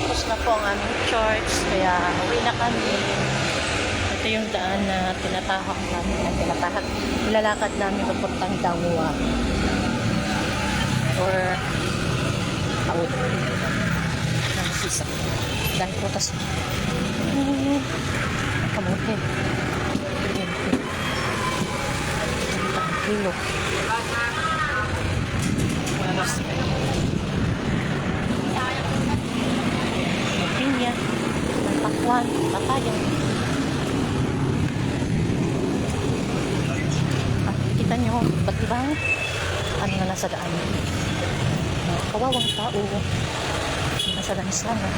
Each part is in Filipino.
Tapos na po ang aming church, kaya uwi na kami. Ito yung daan na tinatahak namin, na tinatahak, nilalakad namin papuntang Dangwa. Or Taod. Ng sisa. Dahil protas. Hmm, kamuti. Kuryente. Ang kilo. Papaya. At kita nyo, ba't ibang ano na nasa daan? Uh, kawawang tao. Nasa lansangan.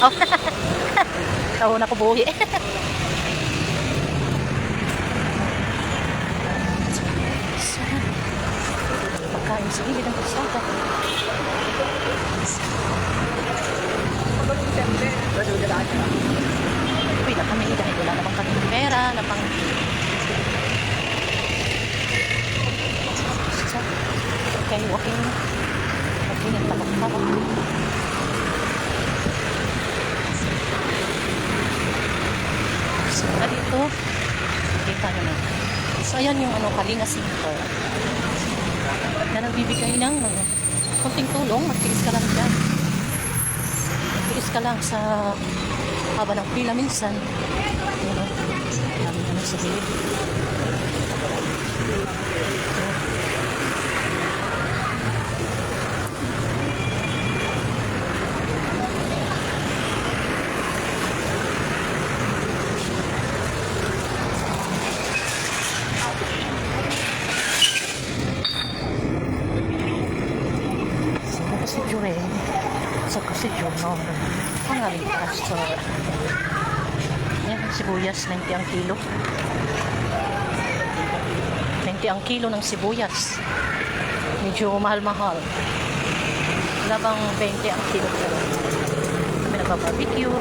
Oh. Tao na ko buhi. Pagkain sa gilid ng kasada. Uy, na kami dahil wala namang kami pera na pang... Okay, walking. Walking yung tapak-tapak. So, na dito, kita nyo na. So, ayan yung ano, Kalinga Center. Na nagbibigay ng ano, konting tulong, magtiis ka lang dyan. Ka lang sa haba ng pila minsan. Ano, dami na sa gilid. Sino ko si Jure? Sa ko si Junor. Ang aming pastor. Yan, sibuyas, 90 ang kilo. 90 ang kilo ng sibuyas. Medyo mahal-mahal. Labang 20 ang kilo. Kami nagbabarbecue.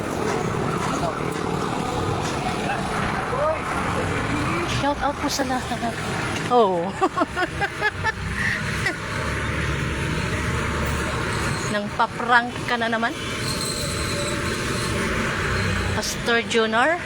Shout out po sa lahat. Oh. Nang paprank ka na naman. Pastor Junior.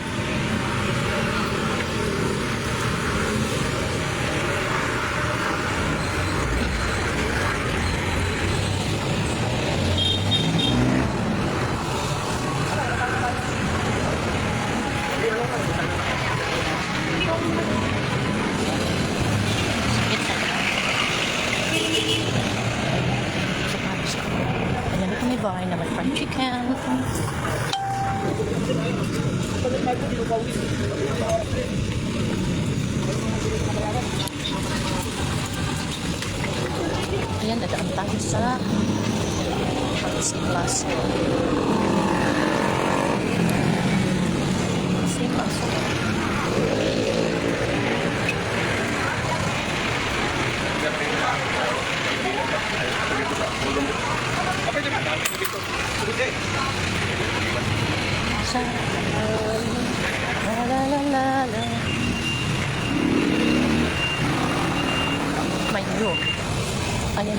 May bahay naman fried chicken. Ayan, dadaan tayo sa Simas. Simas.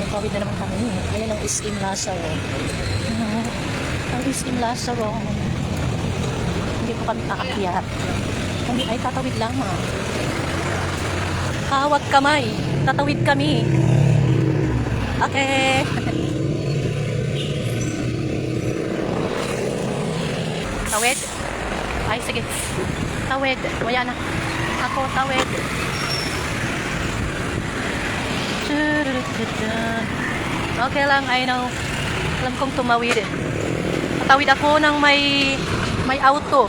Ayan, may pawid na naman kami. Ayan ang iskim Lazaro. Ano? Ang iskim Lazaro. Hindi pa kami aakyat. Kami ay tatawid lamang. Hawak kamay. Tatawid kami. Okay. Tawid. Ay, sige. Tawid. Wala na. Ako, tawid. Tururututun. Okay lang, I know. Alam kong tumawid. Tatawid ako ng may may auto.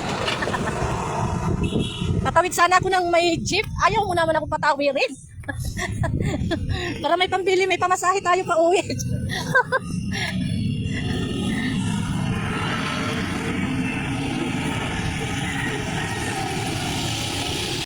Tatawid sana ako ng may jeep. Ayaw mo naman ako patawirin. Para may pambili, may pamasahe tayo pa uwi.